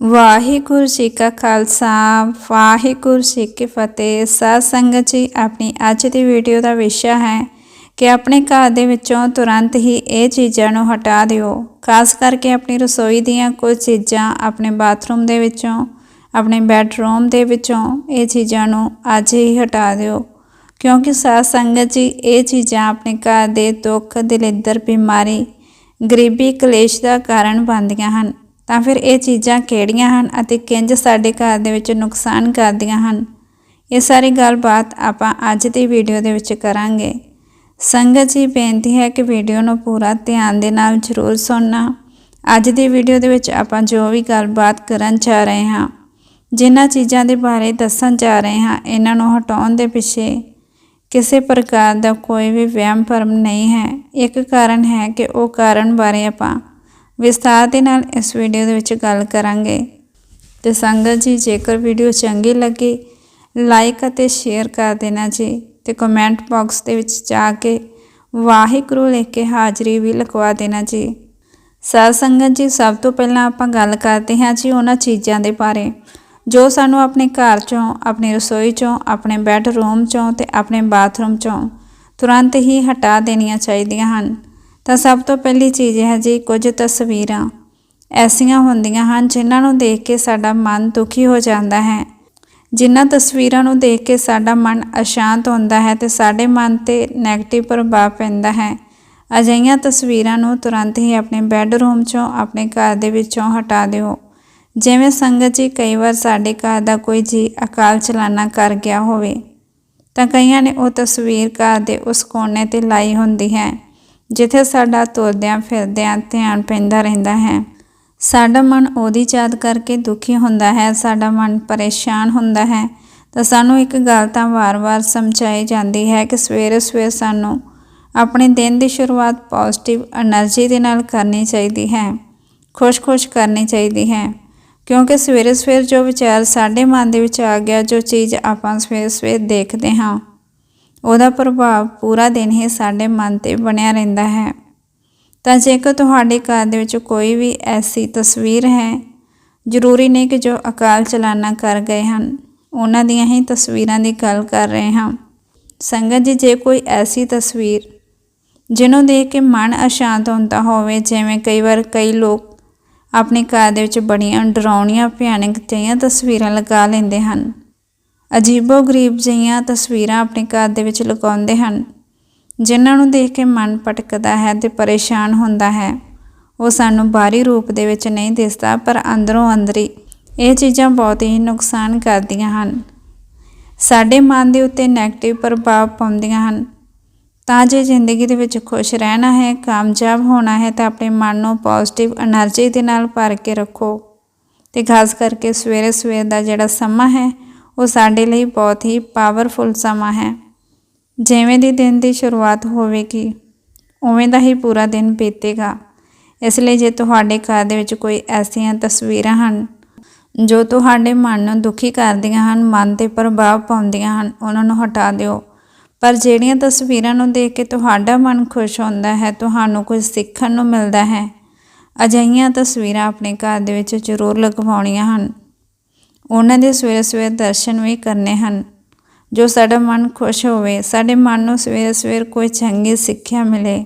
ਵਾਹਿਗੁਰੂ ਜੀ ਕਾ ਖਾਲਸਾ, ਵਾਹਿਗੁਰੂ ਜੀ ਕੀ ਫਤਿਹ। ਸਾਧ ਸੰਗਤ ਜੀ, ਆਪਣੀ ਅੱਜ ਦੀ ਵੀਡੀਓ ਦਾ ਵਿਸ਼ਾ ਹੈ ਕਿ ਆਪਣੇ ਘਰ ਦੇ ਵਿੱਚੋਂ ਤੁਰੰਤ ਹੀ ਇਹ ਚੀਜ਼ਾਂ ਨੂੰ ਹਟਾ ਦਿਓ। ਖਾਸ ਕਰਕੇ ਆਪਣੀ ਰਸੋਈ ਦੀਆਂ ਕੁਝ ਚੀਜ਼ਾਂ ਆਪਣੇ ਬਾਥਰੂਮ ਦੇ ਵਿੱਚੋਂ, ਆਪਣੇ ਬੈੱਡਰੂਮ ਦੇ ਵਿੱਚੋਂ ਇਹ ਚੀਜ਼ਾਂ ਨੂੰ ਅੱਜ ਹੀ ਹਟਾ ਦਿਓ। ਕਿਉਂਕਿ ਸਾਧ ਸੰਗਤ ਜੀ, ਇਹ ਚੀਜ਼ਾਂ ਆਪਣੇ ਘਰ ਦੇ ਦੁੱਖ, ਦਲਿੱਦਰ, ਬਿਮਾਰੀ, ਗਰੀਬੀ, ਕਲੇਸ਼ ਦਾ ਕਾਰਨ ਬਣਦੀਆਂ ਹਨ। ਤਾਂ ਫਿਰ ਇਹ ਚੀਜ਼ਾਂ ਕਿਹੜੀਆਂ ਹਨ ਅਤੇ ਕਿੰਜ ਸਾਡੇ ਘਰ ਦੇ ਵਿੱਚ ਨੁਕਸਾਨ ਕਰਦੀਆਂ ਹਨ? ਇਹ ਸਾਰੀ ਗੱਲਬਾਤ ਆਪਾਂ ਅੱਜ ਦੀ ਵੀਡੀਓ ਦੇ ਵਿੱਚ ਕਰਾਂਗੇ। ਸੰਗਤ ਜੀ, ਬੇਨਤੀ ਹੈ ਕਿ ਵੀਡੀਓ ਨੂੰ ਪੂਰਾ ਧਿਆਨ ਦੇ ਨਾਲ ਜ਼ਰੂਰ ਸੁਣਨਾ। ਅੱਜ ਦੀ ਵੀਡੀਓ ਦੇ ਵਿੱਚ ਆਪਾਂ ਜੋ ਵੀ ਗੱਲਬਾਤ ਕਰਨ ਜਾ ਰਹੇ ਹਾਂ, ਜਿਨ੍ਹਾਂ ਚੀਜ਼ਾਂ ਦੇ ਬਾਰੇ ਦੱਸਣ ਜਾ ਰਹੇ ਹਾਂ, ਇਹਨਾਂ ਨੂੰ ਹਟਾਉਣ ਦੇ ਪਿੱਛੇ ਕਿਸੇ ਪ੍ਰਕਾਰ ਦਾ ਕੋਈ ਵੀ ਵਹਿਮ ਭਰਮ ਨਹੀਂ ਹੈ। ਇੱਕ ਕਾਰਨ ਹੈ ਕਿ ਉਹ ਕਾਰਨ ਬਾਰੇ ਆਪਾਂ ਵਿਸਥਾਰ ਦੇ ਨਾਲ ਇਸ ਵੀਡੀਓ ਦੇ ਵਿੱਚ ਗੱਲ ਕਰਾਂਗੇ। ਤੇ ਸੰਗਤ ਜੀ, ਜੇਕਰ ਵੀਡੀਓ ਚੰਗੀ ਲੱਗੇ ਲਾਈਕ ਅਤੇ ਸ਼ੇਅਰ ਕਰ ਦੇਣਾ ਜੀ ਤੇ ਕਮੈਂਟ ਬਾਕਸ ਦੇ ਵਿੱਚ ਜਾ ਕੇ ਵਾਹਿਗੁਰੂ ਲਿਖ ਕੇ ਹਾਜ਼ਰੀ ਵੀ ਲਿਖਵਾ ਦੇਣਾ ਜੀ। ਸਾਧ ਸੰਗਤ ਜੀ, ਸਭ ਤੋਂ ਪਹਿਲਾਂ ਆਪਾਂ ਗੱਲ ਕਰਦੇ ਹਾਂ ਜੀ ਉਹਨਾਂ ਚੀਜ਼ਾਂ ਦੇ ਬਾਰੇ। ਜੋ ਸਾਨੂੰ ਆਪਣੇ ਘਰ ਚੋਂ, ਆਪਣੀ ਰਸੋਈ ਚੋਂ, ਆਪਣੇ ਬੈੱਡਰੂਮ ਚੋਂ ਤੇ ਆਪਣੇ ਬਾਥਰੂਮ ਚੋਂ ਤੁਰੰਤ ਹੀ ਹਟਾ ਦੇਣੀਆਂ ਚਾਹੀਦੀਆਂ ਹਨ। ਤਾਂ ਸਭ ਤੋਂ ਪਹਿਲੀ ਚੀਜ਼ ਹੈ ਜੀ, ਕੁਝ ਤਸਵੀਰਾਂ ਐਸੀਆਂ ਹੁੰਦੀਆਂ ਹਨ ਜਿਨ੍ਹਾਂ ਨੂੰ ਦੇਖ ਕੇ ਸਾਡਾ ਮਨ ਦੁਖੀ ਹੋ ਜਾਂਦਾ ਹੈ। ਜਿਨ੍ਹਾਂ ਤਸਵੀਰਾਂ ਨੂੰ ਦੇਖ ਕੇ ਸਾਡਾ ਮਨ ਅਸ਼ਾਂਤ ਹੁੰਦਾ ਹੈ ਤੇ ਸਾਡੇ ਮਨ ਤੇ 네ਗੇਟਿਵ ਪ੍ਰਭਾਵ ਪੈਂਦਾ ਹੈ। ਅਜਿਹੀਆਂ ਤਸਵੀਰਾਂ ਨੂੰ ਤੁਰੰਤ ਹੀ ਆਪਣੇ ਬੈੱਡਰੂਮ ਚੋਂ, ਆਪਣੇ ਘਰ ਦੇ ਵਿੱਚੋਂ ਹਟਾ ਦਿਓ। ਜਿਵੇਂ ਸੰਗਤ ਜੀ ਕਈ ਵਾਰ ਸਾਡੇ ਘਰ ਦਾ ਕੋਈ ਜੀ ਅਕਾਲ ਚਲਾਣਾ ਕਰ ਗਿਆ ਹੋਵੇ, ਤਾਂ ਕਈਆਂ ਨੇ ਉਹ ਤਸਵੀਰ ਘਰ ਦੇ ਉਸ ਕੋਨੇ ਤੇ ਲਾਈ ਹੁੰਦੀ ਹੈ। ਜਿੱਥੇ ਸਾਡਾ ਤੁਰਦਿਆਂ ਫਿਰਦਿਆਂ ਧਿਆਨ ਪੈਂਦਾ ਰਹਿੰਦਾ ਹੈ। ਸਾਡਾ ਮਨ ਉਹਦੀ ਯਾਦ ਕਰਕੇ ਦੁਖੀ ਹੁੰਦਾ ਹੈ। ਸਾਡਾ ਮਨ ਪਰੇਸ਼ਾਨ ਹੁੰਦਾ ਹੈ। ਤਾਂ ਸਾਨੂੰ ਇੱਕ ਗੱਲ ਤਾਂ ਵਾਰ-ਵਾਰ ਸਮਝਾਈ ਜਾਂਦੀ ਹੈ ਕਿ ਸਵੇਰੇ-ਸਵੇਰ ਸਾਨੂੰ ਆਪਣੇ ਦਿਨ ਦੀ ਸ਼ੁਰੂਆਤ ਪੋਜ਼ਿਟਿਵ એનર્ਜੀ ਦੇ ਨਾਲ ਕਰਨੀ ਚਾਹੀਦੀ ਹੈ। ਖੁਸ਼-ਖੁਸ਼ ਕਰਨੀ ਚਾਹੀਦੀ ਹੈ। ਕਿਉਂਕਿ ਸਵੇਰੇ-ਸਵੇਰ ਜੋ ਵਿਚਾਰ ਸਾਡੇ ਮਨ ਦੇ ਵਿੱਚ ਆ ਗਿਆ, ਜੋ ਚੀਜ਼ ਆਪਾਂ ਸਵੇਰੇ-ਸਵੇਰ ਦੇਖਦੇ ਹਾਂ ਉਹਦਾ ਪ੍ਰਭਾਵ ਪੂਰਾ ਦਿਨ ਹੀ ਸਾਡੇ ਮਨ ਤੇ ਬਣਿਆ ਰਹਿੰਦਾ ਹੈ। ਤਾਂ ਜੇਕਰ ਤੁਹਾਡੇ ਘਰ ਦੇ ਵਿੱਚ ਕੋਈ ਵੀ ਐਸੀ ਤਸਵੀਰ ਹੈ, ਜ਼ਰੂਰੀ ਨਹੀਂ ਕਿ ਜੋ ਅਕਾਲ ਚਲਾਣਾ ਕਰ ਗਏ ਹਨ, ਉਹਨਾਂ ਦੀਆਂ ਹੀ ਤਸਵੀਰਾਂ ਦੀ ਗੱਲ ਕਰ ਰਹੇ ਹਾਂ। ਸੰਗਤ ਜੀ, ਜੇ ਕੋਈ ਐਸੀ ਤਸਵੀਰ ਜਿਹਨੂੰ ਦੇਖ ਕੇ ਮਨ ਅਸ਼ਾਂਤ ਹੁੰਦਾ ਹੋਵੇ, ਜਿਵੇਂ ਕਈ ਵਾਰ ਕਈ ਲੋਕ ਆਪਣੇ ਘਰ ਦੇ ਵਿੱਚ ਬੜੀਆਂ ਡਰਾਉਣੀਆਂ ਭਿਆਨਕ ਜਿਹੀਆਂ ਤਸਵੀਰਾਂ ਲਗਾ ਲੈਂਦੇ ਹਨ ਅਜੀਬੋ-ਗਰੀਬ ਜਿਹੀਆਂ ਤਸਵੀਰਾਂ ਆਪਣੇ ਘਰ ਦੇ ਵਿੱਚ ਲਗਾਉਂਦੇ ਹਨ, ਜਿਨ੍ਹਾਂ ਨੂੰ ਦੇਖ ਕੇ ਮਨ ਭਟਕਦਾ ਹੈ ਤੇ ਪਰੇਸ਼ਾਨ ਹੁੰਦਾ ਹੈ। ਉਹ ਸਾਨੂੰ ਬਾਹਰੀ ਰੂਪ ਦੇ ਵਿੱਚ ਨਹੀਂ ਦਿਸਦਾ, ਪਰ ਅੰਦਰੋਂ ਅੰਦਰੀ ਇਹ ਚੀਜ਼ਾਂ ਬਹੁਤ ਹੀ ਨੁਕਸਾਨ ਕਰਦੀਆਂ ਹਨ। ਸਾਡੇ ਮਨ ਦੇ ਉੱਤੇ ਨੈਗੇਟਿਵ ਪ੍ਰਭਾਵ ਪਾਉਂਦੀਆਂ ਹਨ। ਤਾਂ ਜੇ ਜ਼ਿੰਦਗੀ ਦੇ ਵਿੱਚ ਖੁਸ਼ ਰਹਿਣਾ ਹੈ, ਕਾਮਯਾਬ ਹੋਣਾ ਹੈ, ਤਾਂ ਆਪਣੇ ਮਨ ਨੂੰ ਪੋਜ਼ਿਟਿਵ એનર્ਜੀ ਦੇ ਨਾਲ ਭਰ ਕੇ ਰੱਖੋ। ਤੇ ਖਾਸ ਕਰਕੇ ਸਵੇਰੇ ਸਵੇਰ ਦਾ ਜਿਹੜਾ ਸਮਾਂ ਹੈ ਉਹ ਸਾਡੇ ਲਈ ਬਹੁਤ ਹੀ ਪਾਵਰਫੁਲ ਸਮਾਂ ਹੈ। ਜਿਵੇਂ ਦੀ ਦਿਨ ਦੀ ਸ਼ੁਰੂਆਤ ਹੋਵੇਗੀ, ਉਵੇਂ ਦਾ ਹੀ ਪੂਰਾ ਦਿਨ ਬੀਤੇਗਾ। ਇਸ ਲਈ ਜੇ ਤੁਹਾਡੇ ਘਰ ਦੇ ਵਿੱਚ ਕੋਈ ਐਸੀਆਂ ਤਸਵੀਰਾਂ ਹਨ, ਜੋ ਤੁਹਾਡੇ ਮਨ ਨੂੰ ਦੁਖੀ ਕਰਦੀਆਂ ਹਨ, ਮਨ ਤੇ ਪ੍ਰਭਾਵ ਪਾਉਂਦੀਆਂ ਹਨ, ਉਹਨਾਂ ਨੂੰ ਹਟਾ ਦਿਓ। ਪਰ ਜਿਹੜੀਆਂ ਤਸਵੀਰਾਂ ਨੂੰ ਦੇਖ ਕੇ ਤੁਹਾਡਾ ਮਨ ਖੁਸ਼ ਹੁੰਦਾ ਹੈ, ਤੁਹਾਨੂੰ ਕੁਝ ਸਿੱਖਣ ਨੂੰ ਮਿਲਦਾ ਹੈ, ਅਜਿਹੀਆਂ ਤਸਵੀਰਾਂ ਆਪਣੇ ਘਰ ਦੇ ਵਿੱਚ ਜ਼ਰੂਰ ਲਗਵਾਉਣੀਆਂ ਹਨ। ਉਹਨਾਂ ਦੇ ਸਵੇਰੇ ਸਵੇਰ ਦਰਸ਼ਨ ਵੀ ਕਰਨੇ ਹਨ। ਜੋ ਸਾਡਾ ਮਨ ਖੁਸ਼ ਹੋਵੇ, ਸਾਡੇ ਮਨ ਨੂੰ ਸਵੇਰੇ ਸਵੇਰ ਕੋਈ ਚੰਗੀ ਸਿੱਖਿਆ ਮਿਲੇ।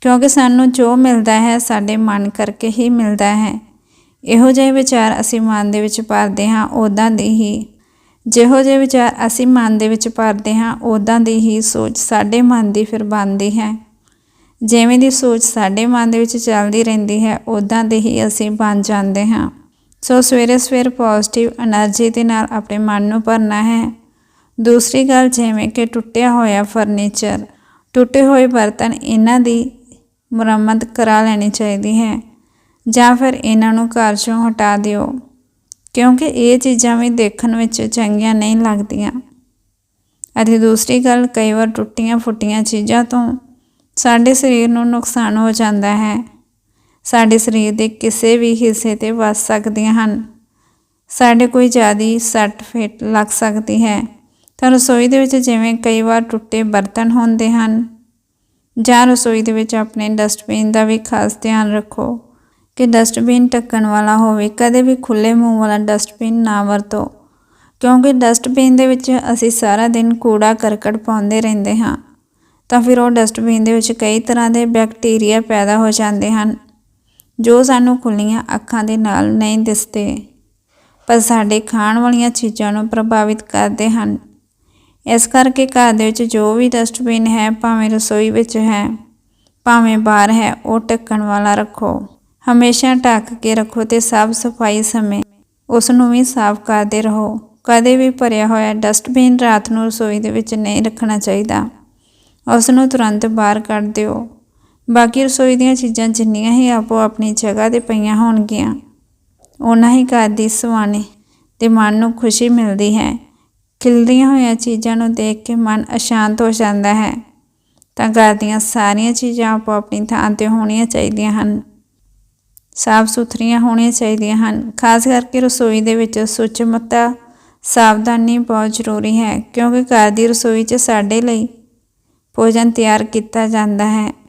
ਕਿਉਂਕਿ ਸਾਨੂੰ ਜੋ ਮਿਲਦਾ ਹੈ, ਸਾਡੇ ਮਨ ਕਰਕੇ ਹੀ ਮਿਲਦਾ ਹੈ। ਇਹੋ ਜਿਹੇ ਵਿਚਾਰ ਅਸੀਂ ਮਨ ਦੇ ਵਿੱਚ ਭਰਦੇ ਹਾਂ ਉਦਾਂ ਦੀ ਹੀ। ਜਿਹੋ ਜਿਹੇ ਵਿਚਾਰ ਅਸੀਂ ਮਨ ਦੇ ਵਿੱਚ ਭਰਦੇ ਹਾਂ ਉਦਾਂ ਦੀ ਹੀ ਸੋਚ ਸਾਡੇ ਮਨ ਦੀ ਫਿਰ ਬਣਦੀ ਹੈ। ਜਿਵੇਂ ਦੀ ਸੋਚ ਸਾਡੇ ਮਨ ਦੇ ਵਿੱਚ ਚੱਲਦੀ ਰਹਿੰਦੀ ਹੈ ਉਦਾਂ ਦੇ ਹੀ ਅਸੀਂ ਬਣ ਜਾਂਦੇ ਹਾਂ। ਸੋ ਸਵੇਰੇ ਸਵੇਰ ਪੋਜ਼ਿਟਿਵ એનર્ਜੀ ਦੇ ਨਾਲ ਆਪਣੇ ਮਨ ਨੂੰ ਭਰਨਾ ਹੈ। ਦੂਸਰੀ ਗੱਲ ਜਿਵੇਂ ਕਿ ਟੁੱਟਿਆ ਹੋਇਆ ਫਰਨੀਚਰ, ਟੁੱਟੇ ਹੋਏ ਬਰਤਨ ਇਹਨਾਂ ਦੀ ਮੁਰੰਮਤ ਕਰਾ ਲੈਣੀ ਚਾਹੀਦੀ ਹੈ ਜਾਂ ਫਿਰ ਇਹਨਾਂ ਨੂੰ ਘਰ ਚੋਂ ਹਟਾ ਦਿਓ, ਕਿਉਂਕਿ ਇਹ ਚੀਜ਼ਾਂ ਵੀ ਦੇਖਣ ਵਿੱਚ ਚੰਗੀਆਂ ਨਹੀਂ ਲੱਗਦੀਆਂ। ਅਤੇ ਦੂਸਰੀ ਗੱਲ, ਕਈ ਵਾਰ ਟੁੱਟੀਆਂ ਫੁੱਟੀਆਂ ਚੀਜ਼ਾਂ ਤੋਂ ਸਾਡੇ ਸਰੀਰ ਨੂੰ ਨੁਕਸਾਨ ਹੋ ਜਾਂਦਾ ਹੈ। ਸਾਡੇ ਸਰੀਰ ਦੇ ਕਿਸੇ ਵੀ ਹਿੱਸੇ ਤੇ ਵੱਸ ਸਕਦੀਆਂ ਹਨ। ਸਾਡੇ ਕੋਈ ਜ਼ਿਆਦੀ ਸੱਟ ਫੇਟ ਲੱਗ ਸਕਦੀ ਹੈ। ਤਾਂ ਰਸੋਈ ਦੇ ਵਿੱਚ ਜਿਵੇਂ ਕਈ ਵਾਰ ਟੁੱਟੇ ਬਰਤਨ ਹੁੰਦੇ ਹਨ, ਜਾਂ ਰਸੋਈ ਦੇ ਵਿੱਚ ਆਪਣੇ ਡਸਟਬਿਨ ਦਾ ਵੀ ਖਾਸ ਧਿਆਨ ਰੱਖੋ ਕਿ ਡਸਟਬਿਨ ਢੱਕਣ ਵਾਲਾ ਹੋਵੇ, ਕਦੇ ਵੀ ਖੁੱਲੇ ਮੂੰਹ ਵਾਲਾ ਡਸਟਬਿਨ ਨਾ ਵਰਤੋ, ਕਿਉਂਕਿ ਡਸਟਬਿਨ ਦੇ ਵਿੱਚ ਅਸੀਂ ਸਾਰਾ ਦਿਨ ਕੂੜਾ ਕਰਕਟ ਪਾਉਂਦੇ ਰਹਿੰਦੇ ਹਾਂ। ਤਾਂ ਫਿਰ ਉਹ ਡਸਟਬਿਨ ਦੇ ਵਿੱਚ ਕਈ ਤਰ੍ਹਾਂ ਦੇ ਬੈਕਟੀਰੀਆ ਪੈਦਾ ਹੋ ਜਾਂਦੇ ਹਨ। ਜੋ ਸਾਨੂੰ ਖੁੱਲੀਆਂ ਅੱਖਾਂ ਦੇ ਨਾਲ ਨਹੀਂ ਦਿਸਦੇ, ਪਰ ਸਾਡੇ ਖਾਣ ਵਾਲੀਆਂ ਚੀਜ਼ਾਂ ਨੂੰ ਪ੍ਰਭਾਵਿਤ ਕਰਦੇ ਹਨ। ਇਸ ਕਰਕੇ ਘਰ ਦੇ ਵਿੱਚ ਜੋ ਵੀ ਡਸਟਬਿਨ ਹੈ, ਭਾਵੇਂ ਰਸੋਈ ਵਿੱਚ ਹੈ, ਭਾਵੇਂ ਬਾਹਰ ਹੈ, ਉਹ ਢੱਕਣ ਵਾਲਾ ਰੱਖੋ। ਹਮੇਸ਼ਾ ਢੱਕ ਕੇ ਰੱਖੋ ਤੇ ਸਾਫ਼ ਸਫ਼ਾਈ ਸਮੇਂ ਉਸ ਨੂੰ ਵੀ ਸਾਫ਼ ਕਰਦੇ ਰਹੋ। ਕਦੇ ਵੀ ਭਰਿਆ ਹੋਇਆ ਡਸਟਬਿਨ ਰਾਤ ਨੂੰ ਰਸੋਈ ਦੇ ਵਿੱਚ ਨਹੀਂ ਰੱਖਣਾ ਚਾਹੀਦਾ। ਉਸ ਨੂੰ ਤੁਰੰਤ ਬਾਹਰ ਕੱਢ ਦਿਓ। ਬਾਕੀ ਰਸੋਈ ਦੀਆਂ ਚੀਜ਼ਾਂ ਜਿੰਨੀਆਂ ਹੀ ਆਪੋ ਆਪਣੀ ਜਗ੍ਹਾ ਤੇ ਪਈਆਂ ਹੋਣਗੀਆਂ ਉਹਨਾਂ ਹੀ ਘਰ ਦੀ ਸੁਆਣੇ ਤੇ ਮਨ ਨੂੰ ਖੁਸ਼ੀ ਮਿਲਦੀ ਹੈ। ਖਿਲਦੀਆਂ ਹੋਈਆਂ ਚੀਜ਼ਾਂ ਨੂੰ ਦੇਖ ਕੇ ਮਨ ਅਸ਼ਾਂਤ ਹੋ ਜਾਂਦਾ ਹੈ। ਤਾਂ ਘਰ ਦੀਆਂ ਸਾਰੀਆਂ ਚੀਜ਼ਾਂ ਆਪੋ ਆਪਣੀ ਥਾਂ ਤੇ ਹੋਣੀਆਂ ਚਾਹੀਦੀਆਂ ਹਨ। ਸਾਫ਼ ਸੁਥਰੀਆਂ ਹੋਣੀਆਂ ਚਾਹੀਦੀਆਂ ਹਨ। ਖਾਸ ਕਰਕੇ ਰਸੋਈ ਦੇ ਵਿੱਚ ਸੁਚਮਤਾ, ਸਾਵਧਾਨੀ ਬਹੁਤ ਜ਼ਰੂਰੀ ਹੈ, ਕਿਉਂਕਿ ਘਰ ਦੀ ਰਸੋਈ 'ਚ ਸਾਡੇ ਲਈ ਭੋਜਨ ਤਿਆਰ ਕੀਤਾ ਜਾਂਦਾ ਹੈ।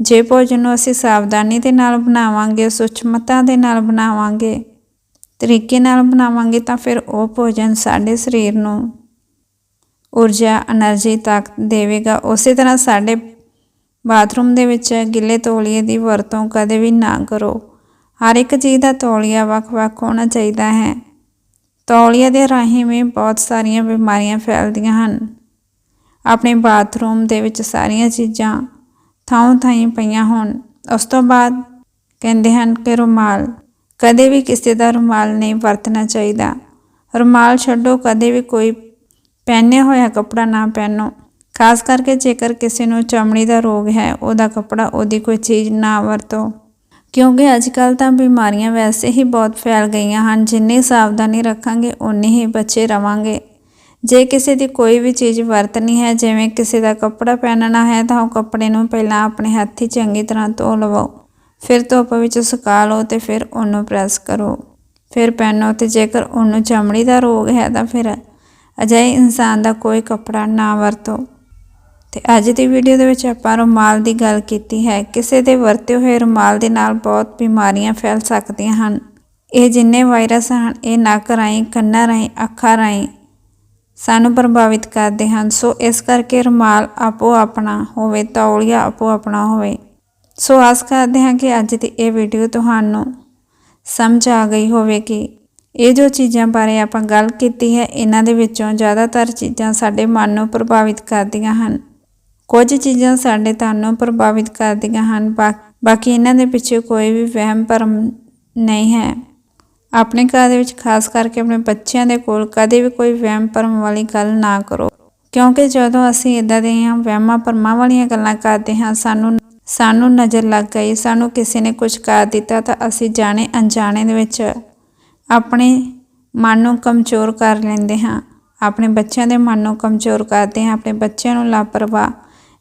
ਜੇ ਭੋਜਨ ਨੂੰ ਅਸੀਂ ਸਾਵਧਾਨੀ ਦੇ ਨਾਲ ਬਣਾਵਾਂਗੇ, ਸੁਚਮਤਾ ਦੇ ਨਾਲ ਬਣਾਵਾਂਗੇ, ਤਰੀਕੇ ਨਾਲ ਬਣਾਵਾਂਗੇ, ਤਾਂ ਫਿਰ ਉਹ ਭੋਜਨ ਸਾਡੇ ਸਰੀਰ ਨੂੰ ਊਰਜਾ એનર્ਜੀ ਤਾਕਤ ਦੇਵੇਗਾ। ਉਸੇ ਤਰ੍ਹਾਂ ਸਾਡੇ ਬਾਥਰੂਮ ਦੇ ਵਿੱਚ ਗਿੱਲੇ ਤੌਲੀਏ ਦੀ ਵਰਤੋਂ ਕਦੇ ਵੀ ਨਾ ਕਰੋ। ਹਰ ਇੱਕ ਚੀਜ਼ ਦਾ ਤੌਲੀਆ ਵੱਖ-ਵੱਖ ਹੋਣਾ ਚਾਹੀਦਾ ਹੈ। ਤੌਲੀਏ ਦੇ ਰਾਹੀਂ ਵੀ ਬਹੁਤ ਸਾਰੀਆਂ ਬਿਮਾਰੀਆਂ ਫੈਲਦੀਆਂ ਹਨ। ਆਪਣੇ ਬਾਥਰੂਮ ਦੇ ਵਿੱਚ ਸਾਰੀਆਂ ਚੀਜ਼ਾਂ ਥਾਂ ਥਾਈਂ ਪਈਆਂ ਹੋਣ। ਉਸ ਤੋਂ ਬਾਅਦ ਕਹਿੰਦੇ ਹਨ ਕਿ ਰੁਮਾਲ, ਕਦੇ ਵੀ ਕਿਸੇ ਦਾ ਰੁਮਾਲ ਨਹੀਂ ਵਰਤਣਾ ਚਾਹੀਦਾ। ਰੁਮਾਲ ਛੱਡੋ, ਕਦੇ ਵੀ ਕੋਈ ਪਹਿਨਿਆ ਹੋਇਆ ਕੱਪੜਾ ਨਾ ਪਹਿਨੋ। ਖਾਸ ਕਰਕੇ ਜੇਕਰ ਕਿਸੇ ਨੂੰ ਚਮੜੀ ਦਾ ਰੋਗ ਹੈ, ਉਹਦਾ ਕੱਪੜਾ ਉਹਦੀ ਕੋਈ ਚੀਜ਼ ਨਾ ਵਰਤੋ। ਕਿਉਂਕਿ ਅੱਜ ਕੱਲ ਤਾਂ ਬਿਮਾਰੀਆਂ ਵੈਸੇ ਹੀ ਬਹੁਤ ਫੈਲ ਗਈਆਂ ਹਨ। ਜਿੰਨੀ ਸਾਵਧਾਨੀ ਰੱਖਾਂਗੇ ਉਨੀ ਹੀ ਬਚੇ ਰਵਾਂਗੇ। ਜੇ ਕਿਸੇ ਦੀ ਕੋਈ ਵੀ ਚੀਜ਼ ਵਰਤਣੀ ਹੈ, ਜਿਵੇਂ ਕਿਸੇ ਦਾ ਕੱਪੜਾ ਪਹਿਨਣਾ ਹੈ, ਤਾਂ ਉਹ ਕੱਪੜੇ ਨੂੰ ਪਹਿਲਾਂ ਆਪਣੇ ਹੱਥੀ ਚੰਗੀ ਤਰ੍ਹਾਂ ਧੋ ਲਵੋ। ਫਿਰ ਧੁੱਪ ਵਿੱਚ ਸੁਕਾ ਲਓ ਤੇ ਫਿਰ ਉਹਨੂੰ ਪ੍ਰੈਸ ਕਰੋ। ਫਿਰ ਪਹਿਨੋ ਤੇ ਜੇਕਰ ਉਹਨੂੰ ਚਮੜੀ ਦਾ ਰੋਗ ਹੈ, ਤਾਂ ਫਿਰ ਅਜਿਹੇ ਇਨਸਾਨ ਦਾ ਕੋਈ ਕੱਪੜਾ ਨਾ ਵਰਤੋ। ਤੇ ਅੱਜ ਦੀ ਵੀਡੀਓ ਦੇ ਵਿੱਚ ਆਪਾਂ ਰੁਮਾਲ ਦੀ ਗੱਲ ਕੀਤੀ ਹੈ। ਕਿਸੇ ਦੇ ਵਰਤੇ ਹੋਏ ਰੁਮਾਲ ਦੇ ਨਾਲ ਬਹੁਤ ਬਿਮਾਰੀਆਂ ਫੈਲ ਸਕਦੀਆਂ ਹਨ। ਇਹ ਜਿੰਨੇ ਵਾਇਰਸ ਹਨ, ਇਹ ਨੱਕ ਰਾਹੀਂ, ਕੰਨਾਂ ਰਾਹੀਂ, ਅੱਖਾਂ ਰਾਹੀਂ ਸਾਨੂੰ ਪ੍ਰਭਾਵਿਤ ਕਰਦੇ ਹਨ। ਸੋ ਇਸ ਕਰਕੇ ਰੁਮਾਲ ਆਪੋ ਆਪਣਾ ਹੋਵੇ ਤੌਲੀਆ ਆਪੋ ਆਪਣਾ ਹੋਵੇ। ਸੋ ਆਸ ਕਰਦੇ ਹਾਂ ਕਿ ਅੱਜ ਦੀ ਇਹ ਵੀਡੀਓ ਤੁਹਾਨੂੰ ਸਮਝ ਆ ਗਈ ਹੋਵੇਗੀ। ਇਹ ਜੋ ਚੀਜ਼ਾਂ ਬਾਰੇ ਆਪਾਂ ਗੱਲ ਕੀਤੀ ਹੈ, ਇਹਨਾਂ ਦੇ ਵਿੱਚੋਂ ਜ਼ਿਆਦਾਤਰ ਚੀਜ਼ਾਂ ਸਾਡੇ ਮਨ ਨੂੰ ਪ੍ਰਭਾਵਿਤ ਕਰਦੀਆਂ ਹਨ। ਕੁਝ ਚੀਜ਼ਾਂ ਸਾਡੇ ਤਨ ਨੂੰ ਪ੍ਰਭਾਵਿਤ ਕਰਦੀਆਂ ਹਨ। ਬਾਕੀ ਇਹਨਾਂ ਦੇ ਪਿੱਛੇ ਕੋਈ ਵੀ ਵਹਿਮ ਭਰਮ ਨਹੀਂ ਹੈ। ਆਪਣੇ ਘਰ ਦੇ ਵਿੱਚ ਖਾਸ ਕਰਕੇ ਆਪਣੇ ਬੱਚਿਆਂ ਦੇ ਕੋਲ ਕਦੇ ਵੀ ਕੋਈ ਵਹਿਮ ਭਰਮ ਵਾਲੀ ਗੱਲ ਨਾ ਕਰੋ। ਕਿਉਂਕਿ ਜਦੋਂ ਅਸੀਂ ਇਦਾਂ ਦੀਆਂ ਵਹਿਮਾਂ ਭਰਮਾਂ ਵਾਲੀਆਂ ਗੱਲਾਂ ਕਰਦੇ ਹਾਂ, ਸਾਨੂੰ ਸਾਨੂੰ ਨਜ਼ਰ ਲੱਗ ਗਈ, ਸਾਨੂੰ ਕਿਸੇ ਨੇ ਕੁਝ ਕਰ ਦਿੱਤਾ ਤਾਂ ਅਸੀਂ ਜਾਣੇ ਅਣਜਾਣੇ ਦੇ ਵਿੱਚ ਆਪਣੇ ਮਨ ਨੂੰ ਕਮਜ਼ੋਰ ਕਰ ਲੈਂਦੇ ਹਾਂ। ਆਪਣੇ ਬੱਚਿਆਂ ਦੇ ਮਨ ਨੂੰ ਕਮਜ਼ੋਰ ਕਰਦੇ ਹਾਂ, ਆਪਣੇ ਬੱਚਿਆਂ ਨੂੰ ਲਾਪਰਵਾਹ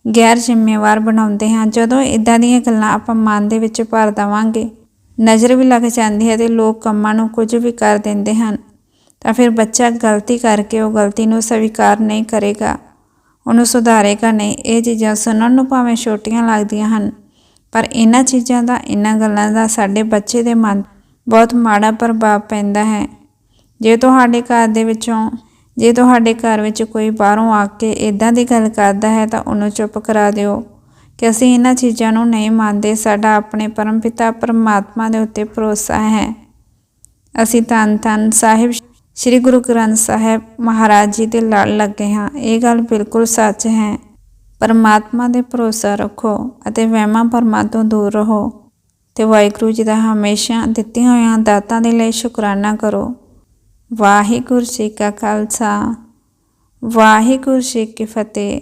ਗੈਰ ਜ਼ਿੰਮੇਵਾਰ ਬਣਾਉਂਦੇ ਹਾਂ। ਜਦੋਂ ਇਦਾਂ ਦੀਆਂ ਗੱਲਾਂ ਆਪਾਂ ਮਨ ਦੇ ਵਿੱਚ ਭਰ ਦਵਾਂਗੇ ਨਜ਼ਰ ਵੀ ਲੱਗ ਜਾਂਦੀ ਹੈ ਤੇ ਲੋਕ ਕੰਮਾਂ ਨੂੰ ਕੁਝ ਵੀ ਕਰ ਦਿੰਦੇ ਹਨ, ਤਾਂ ਫਿਰ ਬੱਚਾ ਗਲਤੀ ਕਰਕੇ ਉਹ ਗਲਤੀ ਨੂੰ ਸਵੀਕਾਰ ਨਹੀਂ ਕਰੇਗਾ, ਉਹਨੂੰ ਸੁਧਾਰੇਗਾ ਨਹੀਂ। ਇਹ ਚੀਜ਼ਾਂ ਸੁਣਨ ਨੂੰ ਭਾਵੇਂ ਛੋਟੀਆਂ ਲੱਗਦੀਆਂ ਹਨ, ਪਰ ਇਹਨਾਂ ਚੀਜ਼ਾਂ ਦਾ, ਇਹਨਾਂ ਗੱਲਾਂ ਦਾ ਸਾਡੇ ਬੱਚੇ ਦੇ ਮਨ ਬਹੁਤ ਮਾੜਾ ਪ੍ਰਭਾਵ ਪੈਂਦਾ ਹੈ। ਜੇ ਤੁਹਾਡੇ ਘਰ ਦੇ ਵਿੱਚੋਂ, ਜੇ ਤੁਹਾਡੇ ਘਰ ਵਿੱਚ ਕੋਈ ਬਾਹਰੋਂ ਆ ਕੇ ਇਦਾਂ ਦੀ ਗੱਲ ਕਰਦਾ ਹੈ, ਤਾਂ ਉਹਨੂੰ ਚੁੱਪ ਕਰਾ ਦਿਓ। ਕਿ ਅਸੀਂ ਇਹਨਾਂ ਚੀਜ਼ਾਂ ਨੂੰ ਨਹੀਂ ਮੰਨਦੇ, ਸਾਡਾ ਆਪਣੇ ਪਰਮ ਪਿਤਾ ਪਰਮਾਤਮਾ ਦੇ ਉੱਤੇ ਭਰੋਸਾ ਹੈ। ਅਸੀਂ ਤਨ ਤਨ ਸਾਹਿਬ ਸ੍ਰੀ ਗੁਰੂ ਗ੍ਰੰਥ ਸਾਹਿਬ ਮਹਾਰਾਜ ਜੀ ਦੇ ਲੜ ਲੱਗੇ ਹਾਂ। ਇਹ ਗੱਲ ਬਿਲਕੁਲ ਸੱਚ ਹੈ। ਪਰਮਾਤਮਾ ਦੇ ਭਰੋਸਾ ਰੱਖੋ ਅਤੇ ਵਹਿਮਾਂ ਭਰਮਾਂ ਤੋਂ ਦੂਰ ਰਹੋ ਤੇ ਵਾਹਿਗੁਰੂ ਜੀ ਦਾ ਹਮੇਸ਼ਾ ਦਿੱਤੀਆਂ ਹੋਈਆਂ ਦਾਤਾਂ ਦੇ ਲਈ ਸ਼ੁਕਰਾਨਾ ਕਰੋ। ਵਾਹਿਗੁਰੂ ਜੀ ਕਾ ਖਾਲਸਾ, ਵਾਹਿਗੁਰੂ ਜੀ ਕੀ ਫਤਿਹ।